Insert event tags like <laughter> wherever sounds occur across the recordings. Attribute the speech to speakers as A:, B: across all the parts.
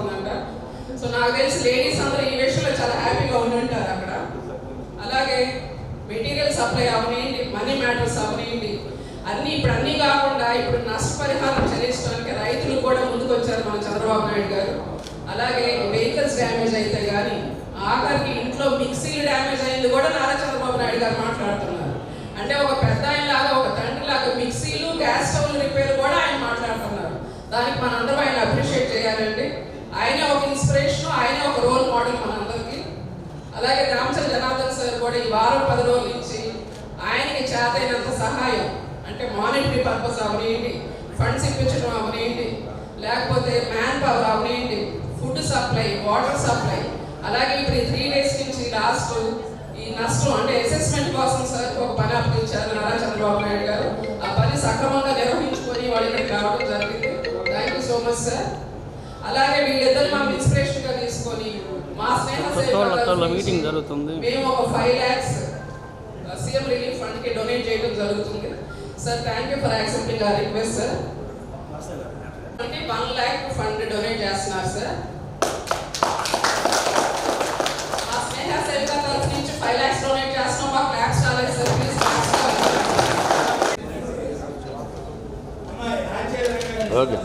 A: Clean so నాకు తెలిసి ladies అందరూ ఈ విషయంలో చాలా హ్యాపీగా ఉండుంటారు అక్కడ. అలాగే మెటీరియల్ సప్లై అవనియండి మనీ మ్యాటర్స్ అవనియండి. అన్ని ఇప్పుడు అన్నీ కాకుండా ఇప్పుడు నష్టపరిహారం చెల్లించడానికి రైతులు కూడా ముందుకు వచ్చారు మన చంద్రబాబు నాయుడు గారు. అలాగే వెహికల్స్ డ్యామేజ్ అయితే కానీ ఆఖరికి ఇంట్లో మిక్సీలు డ్యామేజ్ అయింది కూడా నారా చంద్రబాబు నాయుడు గారు మాట్లాడుతున్నారు. అంటే ఒక పెద్ద లాగా ఒక తండ్రి లాగా మిక్సీలు గ్యాస్ స్టవ్లు రిపేర్ కూడా ఆయన మాట్లాడుతున్నారు. దానికి మనందరం ఆయన అప్రిషియేట్ చేయాలండి. ఆయనే ఒక ఇన్స్పిరేషన్ ఆయనే ఒక రోల్ మోడల్ మనందరికీ. అలాగే రామచంద్ర జనార్దన్ సార్ కూడా ఈ వారం పది రోజుల నుంచి ఆయనకి చేతైనంత సహాయం అంటే మానిటరీ పర్పస్ అవనియండి ఫండ్స్ ఇప్పించడం అవనియండి లేకపోతే మ్యాన్ పవర్ అవనియండి ఫుడ్ సప్లై వాటర్ సప్లై అలాగే ఇప్పుడు ఈ త్రీ డేస్ నుంచి లాస్ట్ ఈ నష్టం అంటే అసెస్మెంట్ కోసం సార్ ఒక పని అప్పగించారు నారా చంద్రబాబు నాయుడు గారు. ఆ పని సక్రమంగా నిర్వహించుకొని వాళ్ళు ఇక్కడికి రావడం జరిగింది. Thank you so much sir అలాగే వీళ్ళిద్దరు మనం ఇన్స్పిరేషన్గా తీసుకొని మా స్నేహ
B: మీటింగ్ జరుగుతుంది.
A: మేము ఒక ఫైవ్ ల్యాక్స్ సీఎం రిలీఫ్ ఫండ్కి డొనేట్ చేయడం జరుగుతుంది. Sir thank you for accepting ఆ రిక్వెస్ట్ సార్ అంటే వన్ ల్యాక్ ఫండ్ డొనేట్ చేస్తున్నారు సార్ మా స్నేహ సేవిక తరఫు నుంచి ఫైవ్ ల్యాక్స్ డొనేట్ చేస్తున్నాం. మాకు ల్యాక్స్ రాలేదు సార్ ప్లీజ్
B: ఓకే.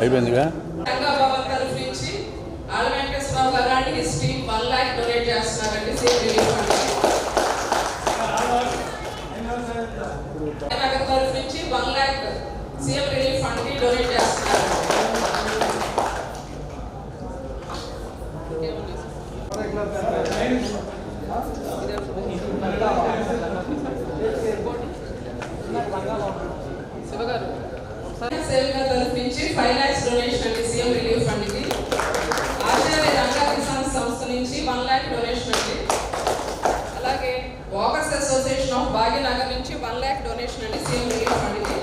B: అయిపోయిందిగా?
A: రంగాబాబు తరఫు నుంచి ఆళ్ళ వెంకటేశ్వరరావు గారు and his team one lakh donate చేస్తున్నారండి సీఎం రిలీఫ్ ఫండ్ నగర్ తరఫు నుంచి వన్ ల్యాక్ సీఎం రిలీఫ్ ఫండ్కి డొనేట్ చేస్తున్నారు శివగారు సేవిక తరఫు నుంచి ఫైవ్ ల్యాక్స్ డొనేషన్ అండి సీఎం రిలీఫ్ ఫండ్కి ఆచార్య రంగా కిసాన్ సంస్థ నుంచి వన్ ల్యాక్ డొనేషన్ అండి అలాగే వాకర్స్ అసోసియేషన్ ఆఫ్ భాగ్యనగర్ నుంచి వన్ ల్యాక్ డొనేషన్ అండి సీఎం రిలీఫ్ ఫండ్కి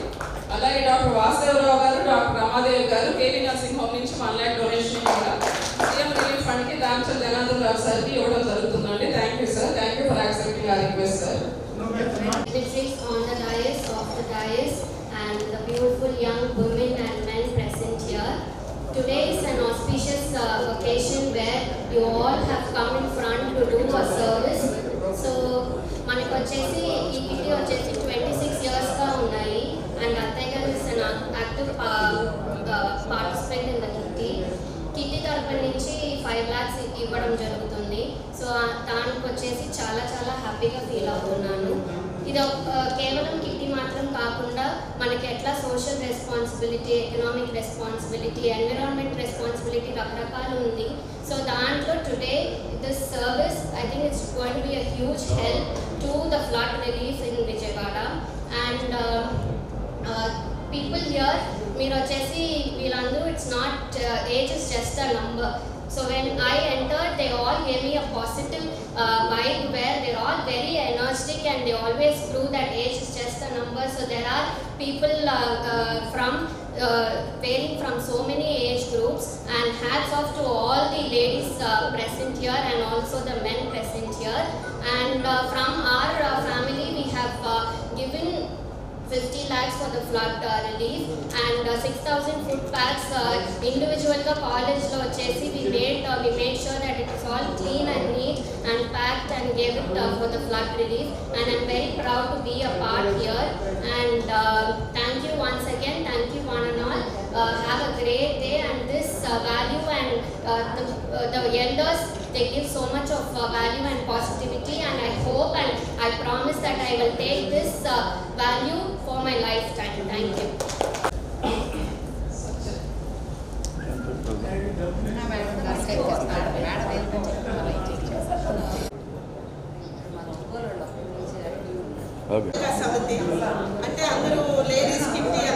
A: అలాగే డాక్టర్ వాసుదేవరావు గారు డాక్టర్ రమాదేవి గారు కేవీ నర్సింగ్ హోమ్ నుంచి వన్ ల్యాక్ డొనేషన్ కూడా సీఎం రిలీఫ్ ఫండ్కి దామచల్ జనార్దన్ రావు సార్కి ఇవ్వడం జరుగుతుందండి thank you sir thank you for accepting ఆ request sir
C: Sits on the dais of the dais and the beautiful young women and men present here. Today is an auspicious uh, occasion where you all have come in front to do a service. So మనకు వచ్చేసి EPT వచ్చేసి twenty six ఇయర్స్గా ఉన్నాయి. And అత్తయ్య గారు is an active participant in the kitty kitty తరపు నుంచి five lakhs ఇవ్వడం జరుగుతుంది. సో దానికి వచ్చేసి చాలా చాలా హ్యాపీగా ఫీల్ అవుతున్నాను. ఇది ఒక కేవలం మాత్రం కాకుండా మనకి ఎట్లా social responsibility economic responsibility environment responsibility రకరకాలు ఉంది. సో దాంట్లో today this service I think it's going be a huge help to the flood relief in Vijayawada and people here మీరు వచ్చేసి వీళ్ళందరూ it's not age is just a number So when I entered, they all gave me a positive uh, mind where they're all very energetic and they always prove that age is just a number. So there are people uh, uh, from uh, varying from so many age groups and hats off to all the ladies uh, present here and also the men present here. And uh, from our family, we have uh, given 50 lakhs for the flood uh, relief and uh, 6000 food packs uh, individual college లో వచ్చేసి we made uh, we made sure that it is all clean and neat and packed and gave it uh, for the flood relief and I'm very proud to be a part here and uh, thank you once again thank you one and all uh, have a great day and this value and the yellers uh, value and uh, the, uh, the elders they give so much of uh, value and positivity and I hope and I promise that I will take this uh, value for my lifetime. Thank you.
B: Okay
D: సమితి అంటే అందరూ ladies kitty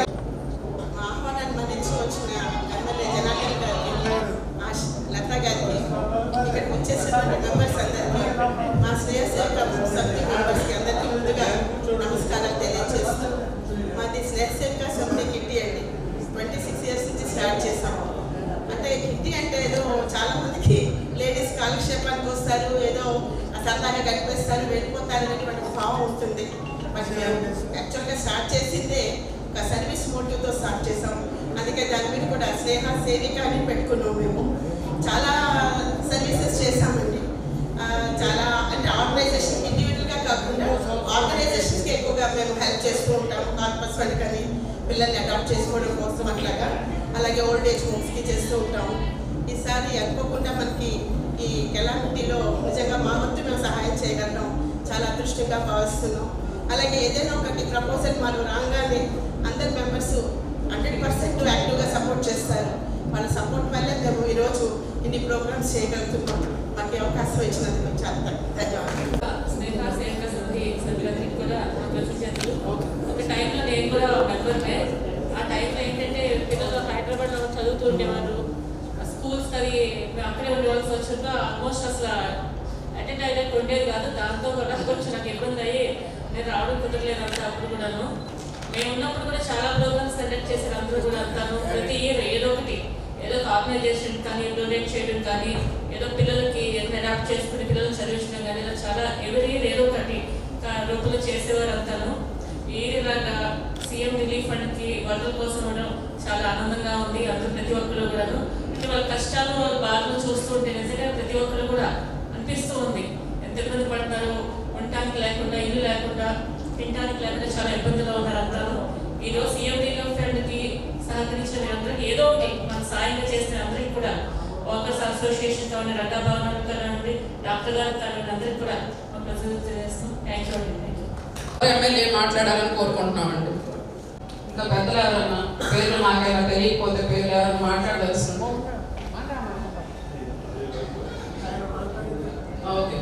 D: Sir members అందరికీ మా స్నేహసేవక సమితి మెంబర్స్కి అందరికీ ముందుగా నమస్కారాలు తెలియజేస్తూ మాది స్నేహసేవక సమితి కిట్టి అండి ట్వంటీ సిక్స్ ఇయర్స్ నుంచి స్టార్ట్ చేసాము అంటే కిట్టి అంటే ఏదో చాలామందికి లేడీస్ కాలక్షేపానికి వస్తారు ఏదో సరదాగా కనిపిస్తారు వెళ్ళిపోతారు అనేటువంటి ఒక భావం ఉంటుంది మరి యాక్చువల్గా స్టార్ట్ చేసిందే ఒక సర్వీస్ మోటివ్తో స్టార్ట్ చేసాము అందుకే దాని మీద కూడా స్నేహ సేవిక అని పెట్టుకున్నాం మేము చాలా ఫండ్ కానీ పిల్లల్ని అడాప్ట్ చేసుకోవడం కోసం అట్లాగా. అలాగే ఓల్డ్ ఏజ్ హోమ్స్కి చేస్తూ ఉంటాము ఈసారి అనుకోకుండా మనకి ఈ కెలామిటీలో నిజంగా మా వంతు మేము సహాయం చేయగలం చాలా అదృష్టంగా భావిస్తున్నాం. అలాగే ఏదైనా ఒకటి ప్రపోజల్ మనం రాగానే అందరి మెంబర్స్ హండ్రెడ్ పర్సెంట్ యాక్టివ్గా సపోర్ట్ చేస్తారు. వాళ్ళ సపోర్ట్ వల్లే మేము ఈరోజు ఇన్ని ప్రోగ్రామ్స్ చేయగలుగుతున్నాం. మాకు అవకాశం ఇచ్చినందుకు చాలా ధన్యవాదాలు.
E: స్నేహ సమితి సభ్యులందరికీ కూడా టైంలో నేను కూడా మెంబర్నే ఆ టైంలో ఏంటంటే పిల్లలు హైదరాబాద్లో చదువుతూ ఉండేవారు స్కూల్స్ అది అక్కడే ఉండవలసి వచ్చిందో ఆల్మోస్ట్ అసలు అటెండ్ అయ్యేది ఉండేది కాదు. దాంతో కూడా కొంచెం నాకు ఇబ్బంది అయ్యి నేను రావడం కుదరలేదు అంతా అప్పుడు కూడాను. మేము ఉన్నప్పుడు కూడా చాలా ప్రోగ్రామ్స్ కండక్ట్ చేశారు అందరూ కూడా అంతాను. ప్రతి ఇయర్ ఏదో ఒకటి ఏదో ఒక ఆర్గనైజేషన్ కానీ డొనేట్ చేయడం కానీ ఏదో పిల్లలకి ఏదైనా అడాప్ట్ చేసుకుని పిల్లలు చదివించడం కానీ ఇలా చాలా ఎవరి ఇయర్ ఏదో ఒకటి రూపంలో చేసేవారు అంతాను. ఇలాగా సీఎం రిలీఫ్ ఫండ్కి వరదల కోసం ఇవ్వడం చాలా ఆనందంగా ఉంది. అందరూ ప్రతి ఒక్కరు కూడాను. అంటే వాళ్ళ కష్టాలు వాళ్ళ బాధలు చూస్తూ ఉంటే నిజంగా ప్రతి ఒక్కరు కూడా అనిపిస్తూ ఉంది. ఎంత ఇబ్బంది పడతారు ఉండటానికి లేకుండా ఇల్లు లేకుండా తినడానికి లేకుండా చాలా ఇబ్బందులు ఉన్నారు అందరూ. ఈ రోజు సీఎం రిలీఫ్ ఫండ్కి సహకరించిన మీరందరికీ ఏదో ఒకటి మన సాయంగా చేసిన అందరికీ కూడా వర్కర్స్ అసోసియేషన్ కావాలి రడ్డా భావన కానివ్వండి డాక్టర్ గారు కానివ్వండి అందరికీ కూడా ఒక ప్రజలు తెలియజేస్తాం థ్యాంక్ యూ అండి. థ్యాంక్ యూ
A: ఎమ్మెల్యే మాట్లాడాలని కోరుకుంటున్నామండి. ఇంకా పెద్దలు ఎవరన్నా పేర్లు నాకైనా తెలియకపోతే పేర్లు ఎవరైనా మాట్లాడదలుచుకుంటాం ఓకే.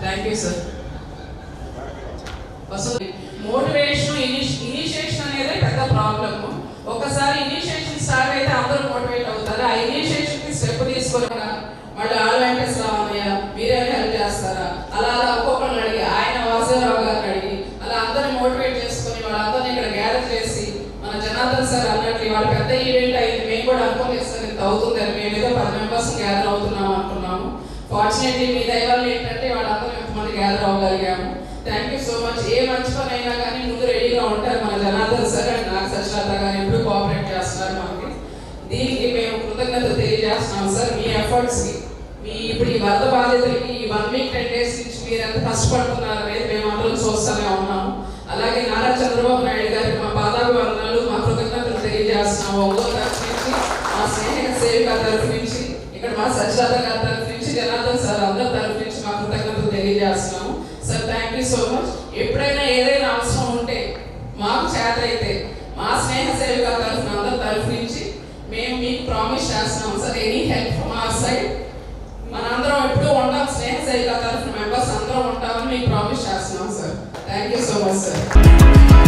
A: థ్యాంక్ యూ సార్ అసలు మోటివేషన్ ఇనిషియేషన్ అనేది పెద్ద ప్రాబ్లమ్ ఒకసారి ఇనిషియేషన్ స్టార్ట్ అయితే అందరూ మోటివేట్ అవుతారు ఆ ఇనిషియేషన్కి స్టెప్ తీసుకొని మళ్ళీ ఆల్ వెంకటేశ్వరరావు అన్నయ్య మీరే హెల్ప్ చేస్తారా అలా అలా ఒక్కొక్కరిని అడిగి ఆయన వాసుదేవరావు గారిని అడిగి అలా అందరిని మోటివేట్ చేసుకొని వాళ్ళందరినీ ఇక్కడ గ్యాదర్ చేసి మన జనార్దన్ సార్ అన్నట్లు వాళ్ళ పెద్ద ఈవెంట్ అయింది మేము కూడా అనుకోలేదు సార్ ఇంత అవుతుంది అని మేము కోసం గ్యాదర్ అవుతున్నాం అనుకున్నాము. ఫార్చునేట్లీ మీ దైవాలు ఏంటంటే వాళ్ళందరూ ఎంతమంది గ్యాదర్ అవ్వగలిగాము. థ్యాంక్ యూ సో మచ్ ఏ మంచి పని అయినా కానీ ముందు రెడీగా ఉంటారు మన జనార్దన్ సార్ అండ్ నాకు సశ్రాత గారు ఎప్పుడు కోఆపరేట్ చేస్తున్నారు మనకి దీనికి మేము కృతజ్ఞత తెలియజేస్తున్నాం సార్ మీ ఎఫర్ట్స్కి మీ ఇప్పుడు ఈ వరద బాధితులకి ఈ వన్ వీక్ టెన్ డేస్ నుంచి మీరు ఎంత కష్టపడుతున్నారు అనేది మేము అందరం చూస్తూనే ఉన్నాము. అలాగే నారా చంద్రబాబు నాయుడు గారికి మా పాదాభివందనాలు మా కృతజ్ఞతలు తెలియజేస్తున్నాము. ఒంగోలు తరఫు నుంచి మా స్నేహిత సేవిక తరఫు నుంచి ఇక్కడ మా సజ్జాత గారి నుంచి జనార్దన్ సార్ అందరి తరఫు నుంచి మా కృతజ్ఞతలు తెలియజేస్తున్నాము. Sir thank you so much ఎప్పుడైనా ఏదైనా అవసరం ఉంటే మాకు చేత అయితే మా స్నేహ సేవిక తరఫున అందరి తరఫు నుంచి మేము మీకు ప్రామిస్ చేస్తున్నాం sir any help from our side మనందరం ఎప్పుడూ ఉంటాం స్నేహ సేవిక తరఫున మెంబర్స్ అందరం ఉంటామని మీకు ప్రామిస్ చేస్తున్నాం sir. Thank you so much sir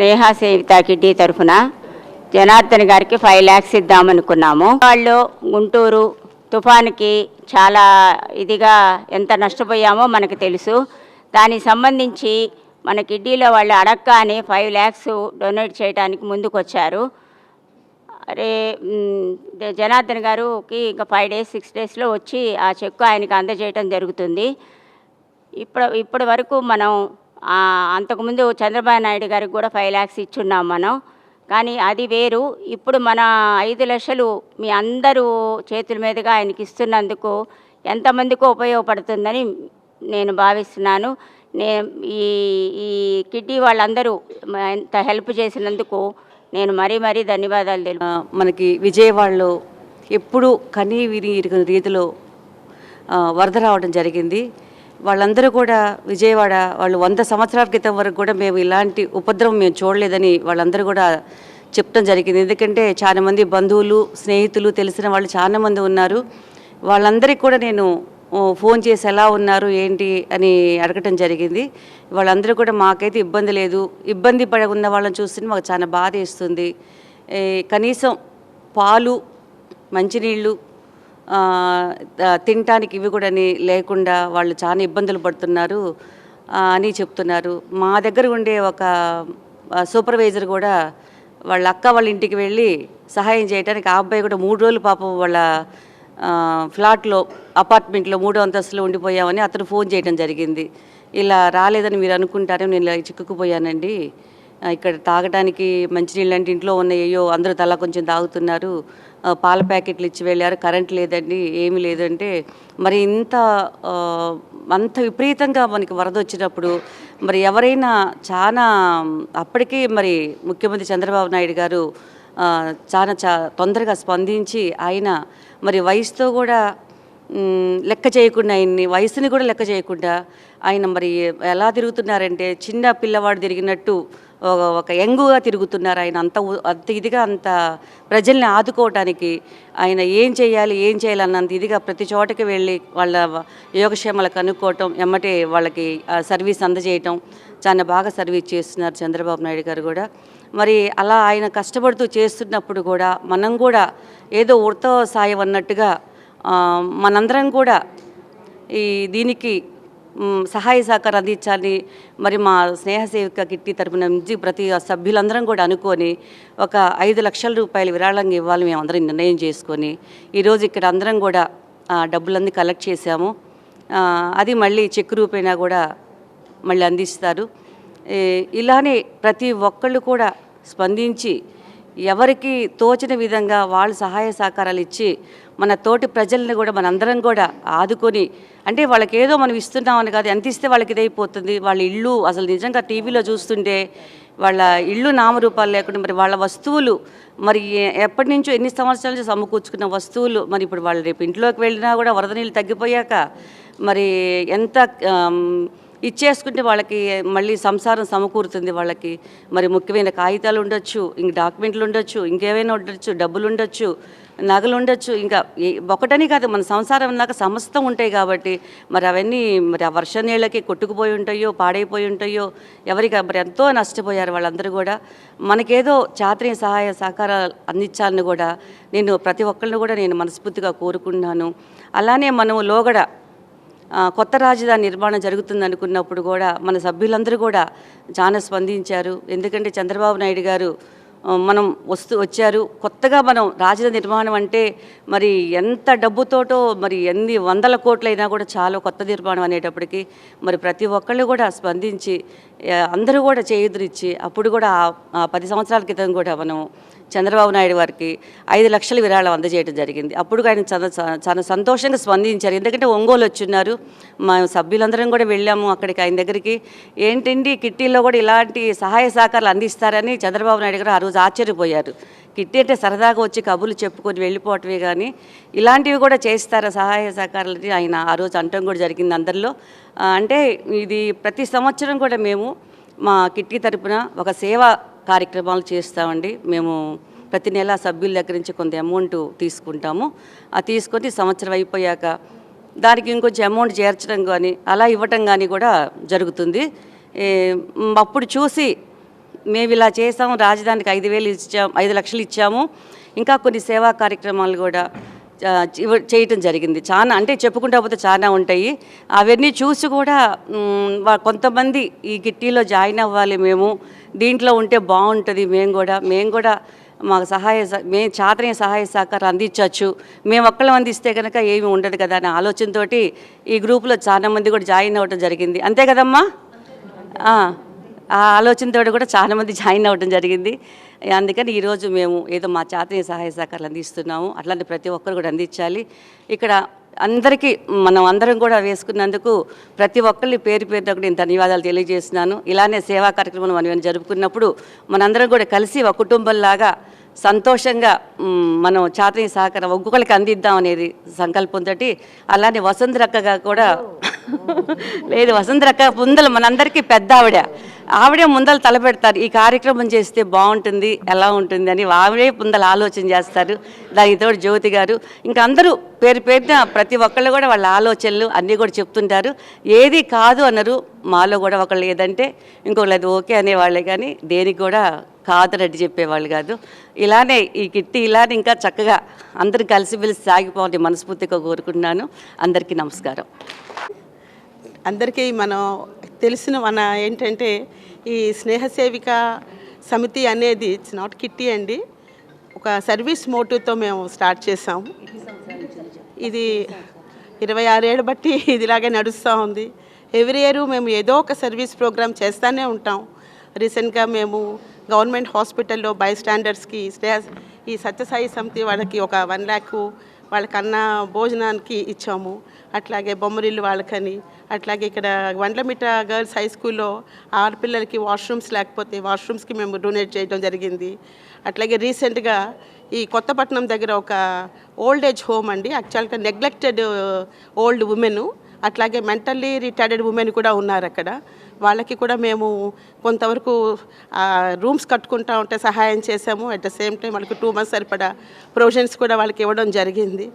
F: Sneha Sevita kitty తరఫున జనార్దన్ గారికి ఫైవ్ ల్యాక్స్ ఇద్దామనుకున్నాము. వాళ్ళు గుంటూరు తుఫాన్కి చాలా ఇదిగా ఎంత నష్టపోయామో మనకు తెలుసు. దానికి సంబంధించి మన కిడ్డీలో వాళ్ళు అడక్కాని ఫైవ్ ల్యాక్స్ డొనేట్ చేయడానికి ముందుకొచ్చారు. అరే మ్, జనార్దన్ గారుకి ఇంకా ఫైవ్ డేస్ సిక్స్ డేస్లో వచ్చి ఆ చెక్కు ఆయనకు అందజేయడం జరుగుతుంది. ఇప్పుడు ఇప్పటి వరకు మనం అంతకుముందు చంద్రబాబు నాయుడు గారికి కూడా ఫైవ్ ల్యాక్స్ ఇచ్చున్నాం మనం. కానీ అది వేరు. ఇప్పుడు మన ఐదు లక్షలు మీ అందరూ చేతుల మీదుగా ఆయనకి ఇస్తున్నందుకు ఎంతమందికో ఉపయోగపడుతుందని నేను భావిస్తున్నాను. నే ఈ ఈ కిడ్నీ వాళ్ళందరూ ఎంత హెల్ప్ చేసినందుకు నేను మరీ మరీ ధన్యవాదాలు
G: తెలు మనకి విజయవాడలో ఎప్పుడూ కనీ విని రీతిలో వరద రావడం జరిగింది. వాళ్ళందరూ కూడా విజయవాడ వాళ్ళు వంద సంవత్సరాల క్రితం వరకు కూడా మేము ఇలాంటి ఉపద్రవం మేము చూడలేదని వాళ్ళందరూ కూడా చెప్పడం జరిగింది. ఎందుకంటే చాలామంది బంధువులు స్నేహితులు తెలిసిన వాళ్ళు చాలామంది ఉన్నారు. వాళ్ళందరికీ కూడా నేను ఫోన్ చేసి ఎలా ఉన్నారు ఏంటి అని అడగటం జరిగింది. వాళ్ళందరూ కూడా మాకైతే ఇబ్బంది లేదు. ఇబ్బంది పడి ఉన్న వాళ్ళని చూస్తే మాకు చాలా బాధ వేస్తుంది. కనీసం పాలు మంచినీళ్ళు తినటానికి ఇవి కూడా లేకుండా వాళ్ళు చాలా ఇబ్బందులు పడుతున్నారు అని చెప్తున్నారు. మా దగ్గర ఉండే ఒక సూపర్వైజర్ కూడా వాళ్ళ అక్క వాళ్ళ ఇంటికి వెళ్ళి సహాయం చేయడానికి ఆ అబ్బాయి కూడా మూడు రోజులు పాపం వాళ్ళ ఫ్లాట్లో అపార్ట్మెంట్లో మూడో అంతస్తులో ఉండిపోయామని అతను ఫోన్ చేయడం జరిగింది. ఇలా రాలేదని మీరు అనుకుంటారని నేను ఇలా చిక్కుకుపోయానండి. ఇక్కడ తాగడానికి మంచినీళ్ళు అంటే ఇంట్లో ఉన్నాయో అందరూ తలా కొంచెం తాగుతున్నారు. పాల ప్యాకెట్లు ఇచ్చి వెళ్ళారు. కరెంట్ లేదండి ఏమీ లేదంటే మరి ఇంత అంత విపరీతంగా మనకి వరద వచ్చినప్పుడు మరి ఎవరైనా చాలా అప్పటికే మరి ముఖ్యమంత్రి చంద్రబాబు నాయుడు గారు చాలా చా తొందరగా స్పందించి ఆయన మరి వయసుతో కూడా లెక్క చేయకుండా ఆయన్ని వయసుని కూడా లెక్క చేయకుండా ఆయన మరి ఎలా తిరుగుతున్నారంటే చిన్న పిల్లవాడు తిరిగినట్టు ఒక- ఒక యంగుగా తిరుగుతున్నారు ఆయన. అంత అంత ఇదిగా అంత ప్రజల్ని ఆదుకోవటానికి ఆయన ఏం చేయాలి ఏం చేయాలి అన్నంత ఇదిగా ప్రతి చోటకి వెళ్ళి వాళ్ళ యోగక్షేమాలు కనుక్కోవటం ఎమ్మటే వాళ్ళకి సర్వీస్ అందజేయటం చాలా బాగా సర్వీస్ చేస్తున్నారు చంద్రబాబు నాయుడు గారు కూడా. మరి అలా ఆయన కష్టపడుతూ చేస్తున్నప్పుడు కూడా మనం కూడా ఏదో ఉడత సాయం అన్నట్టుగా మనందరం కూడా ఈ దీనికి సహాయ సహకారం అందించాలని మరి మా స్నేహ సేవిక కిట్టి తరపున నుంచి ప్రతి సభ్యులందరం కూడా అనుకొని ఒక ఐదు లక్షల రూపాయలు విరాళంగా ఇవ్వాలి మేము అందరం నిర్ణయం చేసుకొని ఈరోజు ఇక్కడ అందరం కూడా డబ్బులన్నీ కలెక్ట్ చేశాము. అది మళ్ళీ చెక్ రూపైనా కూడా మళ్ళీ అందిస్తారు. ఇలానే ప్రతి ఒక్కళ్ళు కూడా స్పందించి ఎవరికి తోచిన విధంగా వాళ్ళు సహాయ సహకారాలు ఇచ్చి మన తోటి ప్రజల్ని కూడా మనందరం కూడా ఆదుకొని అంటే వాళ్ళకి ఏదో మనం ఇస్తున్నామని కాదు ఎంత ఇస్తే వాళ్ళకి ఇదైపోతుంది వాళ్ళ ఇల్లు అసలు నిజంగా టీవీలో చూస్తుంటే వాళ్ళ ఇల్లు నామరూపాలు లేకుండా మరి వాళ్ళ వస్తువులు మరి ఎప్పటి నుంచో ఎన్ని సంవత్సరాల నుంచి సమకూర్చుకున్న వస్తువులు మరి ఇప్పుడు వాళ్ళు రేపు ఇంట్లోకి వెళ్ళినా కూడా వరద నీళ్ళు తగ్గిపోయాక మరి ఎంత ఇచ్చేసుకుంటే వాళ్ళకి మళ్ళీ సంసారం సమకూరుతుంది వాళ్ళకి. మరి ముఖ్యమైన కాగితాలు ఉండొచ్చు ఇంక డాక్యుమెంట్లు ఉండొచ్చు ఇంకేమైనా ఉండొచ్చు డబ్బులు ఉండొచ్చు నగలు ఉండొచ్చు. ఇంకా ఒకటని కాదు మన సంసారం అన్నాక సమస్తం ఉంటాయి కాబట్టి మరి అవన్నీ మరి ఆ వర్ష నీళ్ళకి కొట్టుకుపోయి ఉంటాయో పాడైపోయి ఉంటాయో ఎవరికి మరి ఎంతో నష్టపోయారు వాళ్ళందరూ కూడా. మనకేదో చాత్రీయ సహాయ సహకారాలు అందించాలని కూడా నేను ప్రతి ఒక్కరిని కూడా నేను మనస్ఫూర్తిగా కోరుకుంటున్నాను. అలానే మనము లోగడ కొత్త రాజధాని నిర్మాణం జరుగుతుంది అనుకున్నప్పుడు కూడా మన సభ్యులందరూ కూడా చాలా స్పందించారు. ఎందుకంటే చంద్రబాబు నాయుడు గారు మనం వస్తూ వచ్చారు. కొత్తగా మనం రాజధాని నిర్మాణం అంటే మరి ఎంత డబ్బుతోటో మరి ఎన్ని వందల కోట్లైనా కూడా చాలా కొత్త నిర్మాణం అనేటప్పటికీ మరి ప్రతి ఒక్కళ్ళు కూడా స్పందించి అందరూ కూడా చేయుదురిచ్చి అప్పుడు కూడా పది సంవత్సరాల క్రితం కూడా మనం చంద్రబాబు నాయుడు వారికి ఐదు లక్షల విరాళం అందజేయడం జరిగింది. అప్పుడు ఆయన చాలా సంతోషంగా స్పందించారు. ఎందుకంటే ఒంగోలు వచ్చిన్నారు మా సభ్యులందరం కూడా వెళ్ళాము అక్కడికి. ఆయన దగ్గరికి ఏంటండి కిట్టీలో కూడా ఇలాంటి సహాయ సహకారాలు అందిస్తారని చంద్రబాబు నాయుడు గారు ఆ రోజు ఆశ్చర్యపోయారు. కిట్టి అంటే సరదాగా వచ్చి కబుర్లు చెప్పుకొని వెళ్ళిపోవటమే కానీ ఇలాంటివి కూడా చేస్తారా సహాయ సహకారాలని ఆయన ఆ రోజు అంటం కూడా జరిగింది అందరిలో. అంటే ఇది ప్రతి సంవత్సరం కూడా మేము మా కిట్టి తరపున ఒక సేవా కార్యక్రమాలు చేస్తామండి. మేము ప్రతి నెల సభ్యుల దగ్గర నుంచి కొంత అమౌంట్ తీసుకుంటాము. ఆ తీసుకొని సంవత్సరం అయిపోయాక దానికి ఇంకొంచెం అమౌంట్ చేర్చడం కానీ అలా ఇవ్వటం కానీ కూడా జరుగుతుంది. అప్పుడు చూసి మేము ఇలా చేసాము రాజధానికి ఐదు వేలు ఇచ్చాము ఐదు లక్షలు ఇచ్చాము. ఇంకా కొన్ని సేవా కార్యక్రమాలు కూడా చేయటం జరిగింది. చాలా అంటే చెప్పుకుంటా పోతే చాలా ఉంటాయి. అవన్నీ చూసి కూడా కొంతమంది ఈ గిట్టీలో జాయిన్ అవ్వాలి మేము. దీంట్లో ఉంటే బాగుంటుంది. మేము కూడా మేము కూడా మాకు సహాయ మేము చాతనీయ సహాయ సహకారం అందించవచ్చు మేము ఒక్కళ్ళం అందిస్తే కనుక ఏమి ఉండదు కదా అనే ఆలోచనతోటి ఈ గ్రూప్లో చాలా మంది కూడా జాయిన్ అవ్వడం జరిగింది. అంతే కదమ్మా? ఆ, ఆలోచనతో కూడా చాలా మంది జాయిన్ అవ్వడం జరిగింది. అందుకని ఈరోజు మేము ఏదో మా చాతనీయ సహాయ సహకారాలు అందిస్తున్నాము. అట్లాంటి ప్రతి ఒక్కరు కూడా అందించాలి. ఇక్కడ అందరికీ మనం అందరం కూడా వేసుకున్నందుకు ప్రతి ఒక్కరిని పేరు పేరున నేను ధన్యవాదాలు తెలియజేస్తున్నాను. ఇలానే సేవా కార్యక్రమాలు మనం జరుపుకున్నప్పుడు మనందరం కూడా కలిసి ఒక కుటుంబంలాగా సంతోషంగా మనం చాతనీయ సహకారం ఒక్కొక్కరికి అందిద్దాం అనేది సంకల్పంతో అలానే వసుంధరక్కగా కూడా <laughs> లేదు వసుంధరక్క ముందల మనందరికీ పెద్ద ఆవిడ ఆవిడే ముందల తలపెడతారు ఈ కార్యక్రమం చేస్తే బాగుంటుంది ఎలా ఉంటుంది అని ఆవిడే ముందల ఆలోచన చేస్తారు. దానితో తోడు జ్యోతి గారు ఇంకా అందరూ పేరు పేరున ప్రతి ఒక్కళ్ళు కూడా వాళ్ళ ఆలోచనలు అన్నీ కూడా చెప్తుంటారు. ఏది కాదు అన్నారు మాలో కూడా ఒకళ్ళు ఏదంటే ఇంకొకళ్ళు అది ఓకే అనేవాళ్ళే కానీ దేనికి కూడా కాదనట్టు చెప్పేవాళ్ళు కాదు. ఇలానే ఈ కిట్టి ఇలానే ఇంకా చక్కగా అందరూ కలిసిమెలిసి సాగిపోవాలని మనస్ఫూర్తిగా కోరుకుంటున్నాను. అందరికీ నమస్కారం.
D: అందరికీ మనం తెలిసిన మన ఏంటంటే ఈ స్నేహసేవిక సమితి అనేది ఇట్స్ నాట్ కిట్టి అండి. ఒక సర్వీస్ మోటివ్తో మేము స్టార్ట్ చేసాము ఇది ఇరవై ఆరేళ్ళు బట్టి ఇదిలాగే నడుస్తూ ఉంది. ఎవ్రీ ఇయర్ మేము ఏదో ఒక సర్వీస్ ప్రోగ్రామ్ చేస్తూనే ఉంటాం. రీసెంట్గా మేము గవర్నమెంట్ హాస్పిటల్లో బై స్టాండర్డ్స్కి స్టే ఈ సత్యసాయి సమితి వాళ్ళకి ఒక వన్ ల్యాక్ వాళ్ళకన్న భోజనానికి ఇచ్చాము. అట్లాగే బొమ్మరిల్లు వాళ్ళకని అట్లాగే ఇక్కడ వండ్లమిట గర్ల్స్ హై స్కూల్లో ఆడపిల్లలకి వాష్రూమ్స్ లేకపోతే వాష్రూమ్స్కి మేము డొనేట్ చేయడం జరిగింది. అట్లాగే రీసెంట్గా ఈ కొత్తపట్నం దగ్గర ఒక ఓల్డ్ ఏజ్ హోమ్ అండి. యాక్చువల్గా నెగ్లెక్టెడ్ ఓల్డ్ ఉమెన్ అట్లాగే మెంటల్లీ రిటైర్డెడ్ ఉమెన్ కూడా ఉన్నారు అక్కడ. వాళ్ళకి కూడా మేము కొంతవరకు రూమ్స్ కట్టుకుంటా ఉంటే సహాయం చేసాము అట్ ద సేమ్ టైం వాళ్ళకి టూ మంత్స్ సరిపడా ప్రొవిజన్స్ కూడా వాళ్ళకి ఇవ్వడం జరిగింది.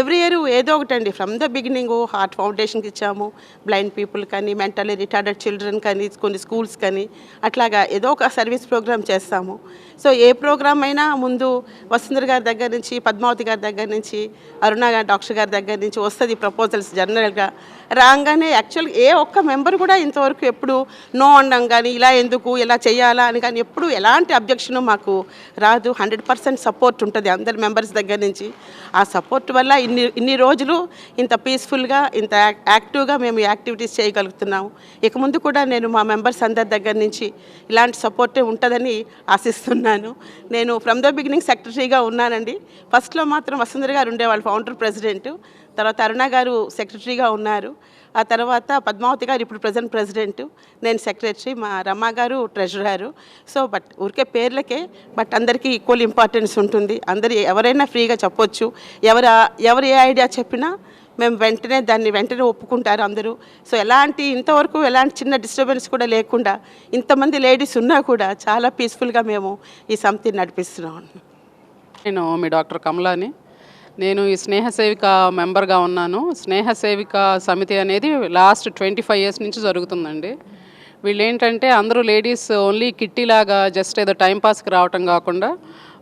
D: ఎవ్రీ ఇయర్ ఏదో ఒకటండి. ఫ్రమ్ ద బిగినింగ్ హార్ట్ ఫౌండేషన్కి ఇచ్చాము. బ్లైండ్ పీపుల్ కానీ మెంటల్లీ రిటార్డెడ్ చిల్డ్రన్ కానీ కొన్ని స్కూల్స్ కానీ అట్లాగా ఏదో ఒక సర్వీస్ ప్రోగ్రామ్ చేస్తాము. సో ఏ ప్రోగ్రామ్ అయినా ముందు వసుంధర గారి దగ్గర నుంచి పద్మావతి గారి దగ్గర నుంచి అరుణ గారి డాక్టర్ గారి దగ్గర నుంచి వస్తుంది ప్రపోజల్స్ జనరల్గా రాగానే యాక్చువల్ ఏ ఒక్క మెంబర్ కూడా ఇంతవరకు ఎప్పుడు నో అనడం కానీ ఇలా ఎందుకు? ఇలా చేయాలా అని కానీ ఎప్పుడు ఎలాంటి అబ్జెక్షన్ మాకు రాదు. హండ్రెడ్ పర్సెంట్ సపోర్ట్ ఉంటుంది అందరి మెంబర్స్ దగ్గర నుంచి. ఆ సపోర్ట్ వల్ల ఇన్ని ఇన్ని రోజులు ఇంత పీస్ఫుల్గా ఇంత యాక్- యాక్టివ్గా మేము యాక్టివిటీస్ చేయగలుగుతున్నాము. ఇక ముందు కూడా నేను మా మెంబర్స్ అందరి దగ్గర నుంచి ఇలాంటి సపోర్టే ఉంటుందని ఆశిస్తున్నాను. నేను ఫ్రమ్ ద బిగినింగ్ సెక్రటరీగా ఉన్నానండి. ఫస్ట్లో మాత్రం వసుంధర గారు ఉండేవాళ్ళు ఫౌండర్ ప్రెసిడెంట్. తర్వాత అరుణ గారు సెక్రటరీగా ఉన్నారు. ఆ తర్వాత పద్మావతి గారు ఇప్పుడు ప్రజెంట్ ప్రెసిడెంట్. నేను సెక్రటరీ మా రమ్మ గారు ట్రెజరర్. సో బట్ ఊరికే పేర్లకే బట్ అందరికీ ఈక్వల్ ఇంపార్టెన్స్ ఉంటుంది. అందరు ఎవరైనా ఫ్రీగా చెప్పొచ్చు. ఎవరు ఎవరు ఏ ఐడియా చెప్పినా మేము వెంటనే దాన్ని వెంటనే ఒప్పుకుంటారు అందరూ. సో ఎలాంటి ఇంతవరకు ఎలాంటి చిన్న డిస్టర్బెన్స్ కూడా లేకుండా ఇంతమంది లేడీస్ ఉన్నా కూడా చాలా పీస్ఫుల్గా మేము ఈ సమితిని నడిపిస్తున్నాం.
H: నేను మీ డాక్టర్ కమలాని. నేను ఈ స్నేహ సేవిక మెంబర్గా ఉన్నాను. స్నేహ సేవిక సమితి అనేది లాస్ట్ ట్వంటీ ఫైవ్ ఇయర్స్ నుంచి జరుగుతుందండి. వీళ్ళు ఏంటంటే అందరూ లేడీస్ ఓన్లీ కిట్టిలాగా జస్ట్ ఏదో టైంపాస్కి రావటం కాకుండా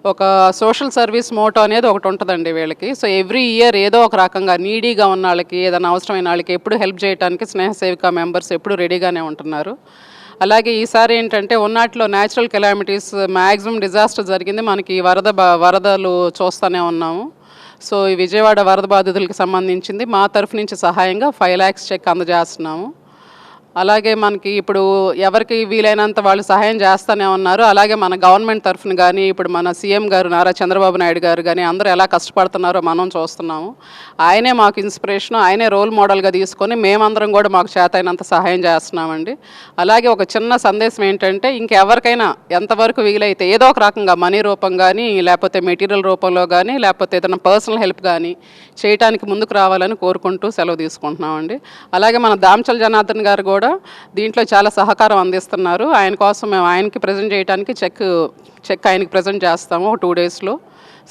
H: ఒక సోషల్ సర్వీస్ మోటో అనేది ఒకటి ఉంటుందండి వీళ్ళకి. సో ఎవ్రీ ఇయర్ ఏదో ఒక రకంగా నీడీగా ఉన్న వాళ్ళకి ఏదైనా అవసరమైన వాళ్ళకి ఎప్పుడు హెల్ప్ చేయడానికి స్నేహ సేవిక మెంబర్స్ ఎప్పుడు రెడీగానే ఉంటున్నారు. అలాగే ఈసారి ఏంటంటే ఉన్నాటిలో న్యాచురల్ కెలామిటీస్ మ్యాక్సిమం డిజాస్టర్ జరిగింది. మనకి వరద బ- వరదలు చూస్తూనే ఉన్నాము. సో ఈ విజయవాడ వరద బాధితులకు సంబంధించింది మా తరఫు నుంచి సహాయంగా ఫైవ్ ల్యాక్స్ చెక్ అందజేస్తున్నాము. అలాగే మనకి ఇప్పుడు ఎవరికి వీలైనంత వాళ్ళు సహాయం చేస్తూనే ఉన్నారు. అలాగే మన గవర్నమెంట్ తరఫున కానీ ఇప్పుడు మన సీఎం గారు నారా చంద్రబాబు నాయుడు గారు కానీ అందరూ ఎలా కష్టపడుతున్నారో మనం చూస్తున్నాము. ఆయనే మాకు ఇన్స్పిరేషన్ ఆయనే రోల్ మోడల్గా తీసుకొని మేమందరం కూడా మాకు చేతైనంత సహాయం చేస్తున్నామండి. అలాగే ఒక చిన్న సందేశం ఏంటంటే ఇంకెవరికైనా ఎంతవరకు వీలైతే ఏదో ఒక రకంగా మనీ రూపం కానీ లేకపోతే మెటీరియల్ రూపంలో కానీ లేకపోతే ఏదైనా పర్సనల్ హెల్ప్ కానీ చేయటానికి ముందుకు రావాలని కోరుకుంటూ సెలవు తీసుకుంటున్నామండి. అలాగే మన దామచల్ జనార్దన్ గారు కూడా దీంట్లో చాలా సహకారం అందిస్తున్నారు. ఆయన కోసం మేము ఆయనకి ప్రజెంట్ చేయడానికి చెక్ చెక్ ఆయనకి ప్రజెంట్ చేస్తాము ఒక టూ డేస్లో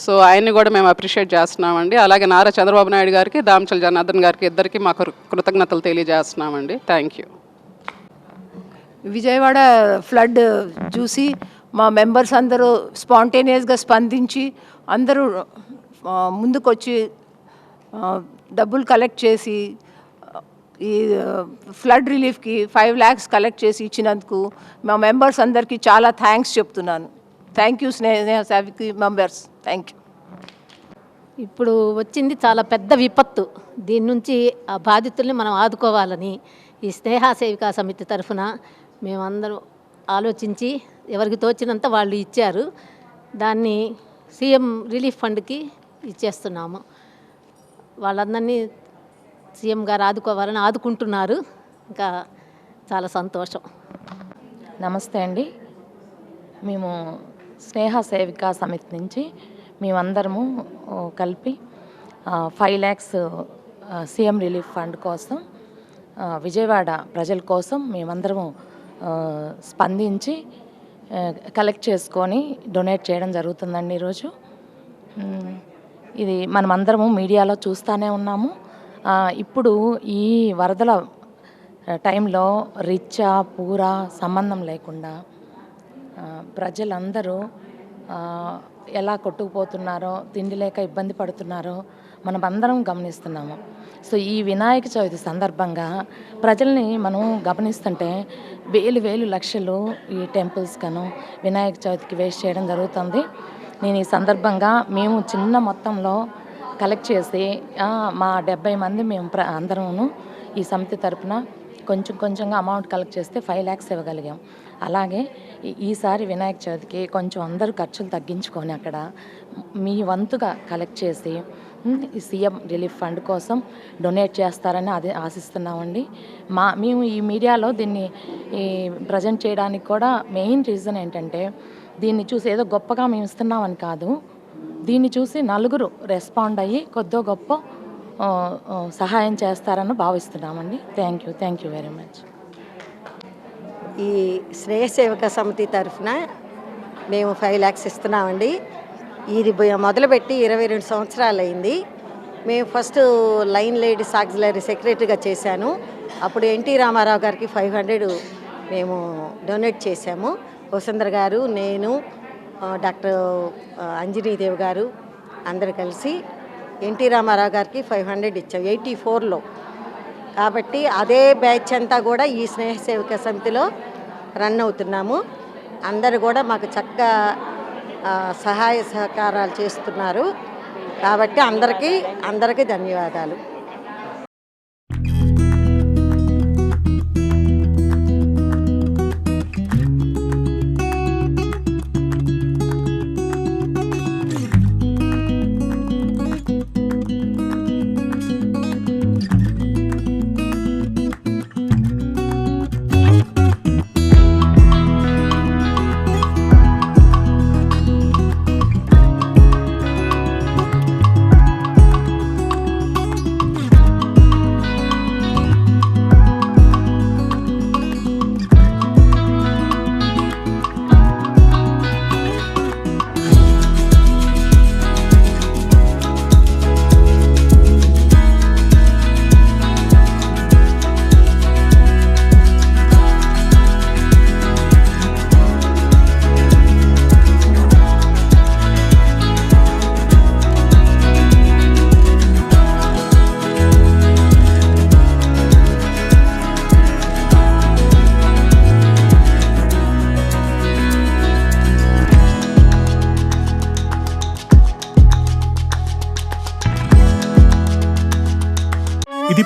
H: సో ఆయన్ని కూడా మేము అప్రిషియేట్ చేస్తున్నామండి. అలాగే నారా చంద్రబాబు నాయుడు గారికి దామచల్ జనార్దన్ గారికి ఇద్దరికి మాకు కృతజ్ఞతలు తెలియజేస్తున్నామండి. థ్యాంక్ యూ
I: విజయవాడ ఫ్లడ్ చూసి మా మెంబర్స్ అందరూ స్పాంటేనియస్గా స్పందించి అందరూ ముందుకొచ్చి డబ్బులు కలెక్ట్ చేసి ఈ ఫ్లడ్ రిలీఫ్కి ఫైవ్ ల్యాక్స్ కలెక్ట్ చేసి ఇచ్చినందుకు మా మెంబర్స్ అందరికీ చాలా థ్యాంక్స్ చెప్తున్నాను. థ్యాంక్ యూ స్నేహ సావికి మెంబర్స్ థ్యాంక్ యూ
J: ఇప్పుడు వచ్చింది చాలా పెద్ద విపత్తు. దీని నుంచి ఆ బాధితుల్ని మనం ఆదుకోవాలని ఈ స్నేహ సేవికా సమితి తరఫున మేమందరం ఆలోచించి ఎవరికి తోచినంత వాళ్ళు ఇచ్చారు. దాన్ని సీఎం రిలీఫ్ ఫండ్కి ఇచ్చేస్తున్నాము. వాళ్ళందరినీ సీఎం గారు ఆదుకోవాలని ఆదుకుంటున్నారు. ఇంకా చాలా సంతోషం.
K: నమస్తే అండి. మేము స్నేహ సేవికా సమితి నుంచి మేమందరము కలిపి five lakhs CM relief fund కోసం విజయవాడ ప్రజల కోసం మేమందరము స్పందించి కలెక్ట్ చేసుకొని డొనేట్ చేయడం జరుగుతుందండి ఈరోజు. ఇది మనమందరము మీడియాలో చూస్తూనే ఉన్నాము. ఇప్పుడు ఈ వరదల టైంలో రిచ్చా పూరా సంబంధం లేకుండా ప్రజలందరూ ఎలా కొట్టుకుపోతున్నారో తిండి లేక ఇబ్బంది పడుతున్నారో మనం అందరం గమనిస్తున్నాము. సో ఈ వినాయక చవితి సందర్భంగా ప్రజల్ని మనం గమనిస్తుంటే వేలు వేలు లక్షలు ఈ టెంపుల్స్ కను వినాయక చవితికి వేస్ట్ చేయడం జరుగుతుంది. నేను ఈ సందర్భంగా మేము చిన్న మొత్తంలో కలెక్ట్ చేసి మా డెబ్బై మంది మేము ప్ర అందరము ఈ సమితి తరపున కొంచెం కొంచెంగా అమౌంట్ కలెక్ట్ చేస్తే ఫైవ్ ల్యాక్స్ ఇవ్వగలిగాం. అలాగే ఈ- ఈసారి వినాయక చవితికి కొంచెం అందరూ ఖర్చులు తగ్గించుకొని అక్కడ మీ వంతుగా కలెక్ట్ చేసి ఈ సీఎం రిలీఫ్ ఫండ్ కోసం డొనేట్ చేస్తారని అది ఆశిస్తున్నామండి. మా మేము ఈ మీడియాలో దీన్ని ఈ ప్రజెంట్ చేయడానికి కూడా మెయిన్ రీజన్ ఏంటంటే దీన్ని చూసి ఏదో గొప్పగా మేము ఇస్తున్నామని కాదు. దీన్ని చూసి నలుగురు రెస్పాండ్ అయ్యి కొద్దో గొప్ప సహాయం చేస్తారని భావిస్తున్నామండి. Thank you thank you very much
L: ఈ శ్రేయసేవక సమితి తరఫున మేము ఫైవ్ ల్యాక్స్ ఇస్తున్నామండి. ఇది మొదలుపెట్టి ఇరవై రెండు సంవత్సరాలు అయింది మేము ఫస్ట్ లైన్ లేడీస్ ఆక్సిలరీ సెక్రటరీగా చేశాను. అప్పుడు ఎన్టీ రామారావు గారికి ఫైవ్ హండ్రెడ్ మేము డొనేట్ చేశాము. వసుంధర గారు నేను డాక్టర్ ఆ, అంజనీదేవి గారు అందరు కలిసి ఎన్టీ రామారావు గారికి ఫైవ్ హండ్రెడ్ ఇచ్చాం ఎయిటీ ఫోర్లో. కాబట్టి అదే బ్యాచ్ అంతా కూడా ఈ స్నేహ సేవిక సమితిలో రన్ అవుతున్నాము. అందరు కూడా మాకు చక్కగా సహాయ సహకారాలు చేస్తున్నారు. కాబట్టి అందరికీ అందరికీ ధన్యవాదాలు.